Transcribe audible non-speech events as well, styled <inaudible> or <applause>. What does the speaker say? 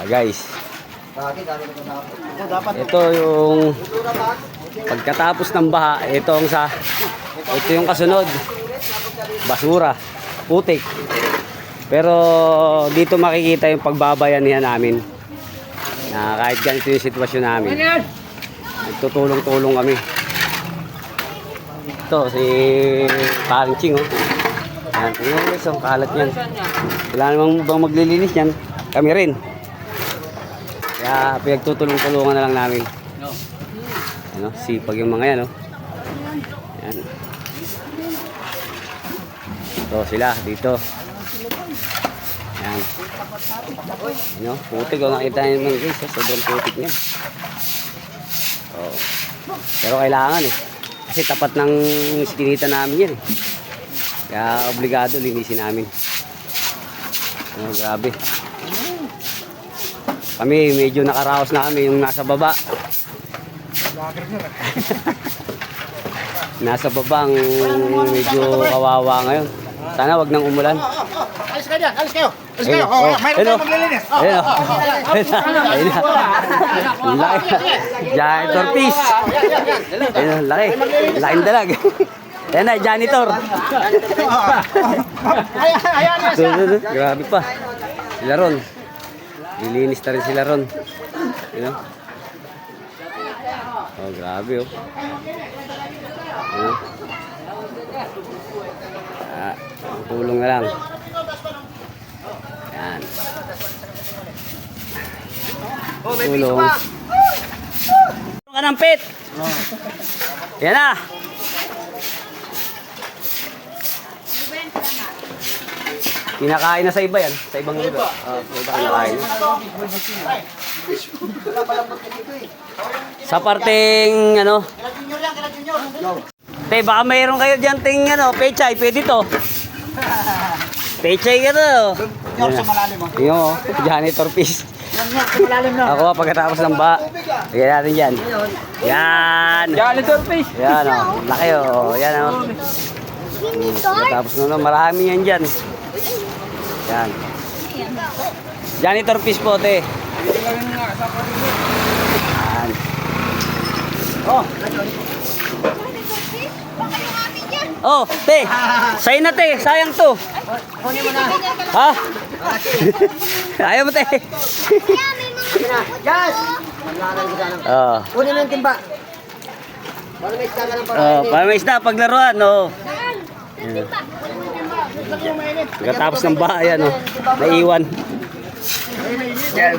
Ah, guys, ito yung pagkatapos ng baha, ito ang sa ito yung kasunod. Basura, putik. Pero dito makikita yung pagbabayanihan namin. Na kahit ganito yung sitwasyon namin. Nagtutulong-tulong kami. Ito, si Paring Ching, oh. Yan, ang kalat yan. Wala namang bang maglilinis yan. Kami rin. Kaya pinagtutulong-tulungan na lang namin. Ano, sipag yung mga yan, oh. Yan. Ito sila, dito. Yan. Ano, putik, oh, nakita nyo naman guys, oh, sobrang putik niya. Oh. Pero kailangan eh. Kasi tapat ng skinita namin yan eh. Kaya obligado linisin namin. Oh, grabe. Kami medyo nakaraos na kami yung nasa baba. <laughs> nasa baba ang medyo kawawa ngayon. Sana wag nang umulan. Alis kayo dyan, alis kayo. Alis kayo. Oh, oh, mayroon oh. maglilinis. Oh, Ayun oh, oh, oh. Ayun na. Laki. Janitor piece. Ayun o, laki. Laking dalag. <laughs> Ayan na, janitor. <laughs> Ayan, ito, ito. Grabe pa. Sila ron. Lilinis na rin sila ron. Ayun o. Oh, grabe oh. Ayun. Ah, tulong na lang. Yan. Tulong. Tulong ka ng pit. Yan na. Kinakain na sa iba yan. Sa ibang lugar. Ah, sa iba kinakain. Sa parteng ano, yan. Te, baka mayroon kayo dyan ting ano, pechay, pwede to. Pechay ka to. Junior sa malalim mo. Yung oh, janitor piece. Ako pagkatapos ng ba. Lagyan natin dyan. Yan. Janitor fish. Yan oh, laki oh. Yan oh. Mm, Pagkatapos nun, oh, marami yan dyan. Yan. Janitor piece po, te. Yan. Oh, Oh, te. Sa'yo na, te. Sayang to. kunin mo na. Ha? <laughs> Ayaw mo, te. Sana. Oh. Kunin mo yung timba. Para may isda ka ng Oh, para may isda paglaruan, oh. Pagkatapos ng bahay, ano, naiwan. Yan,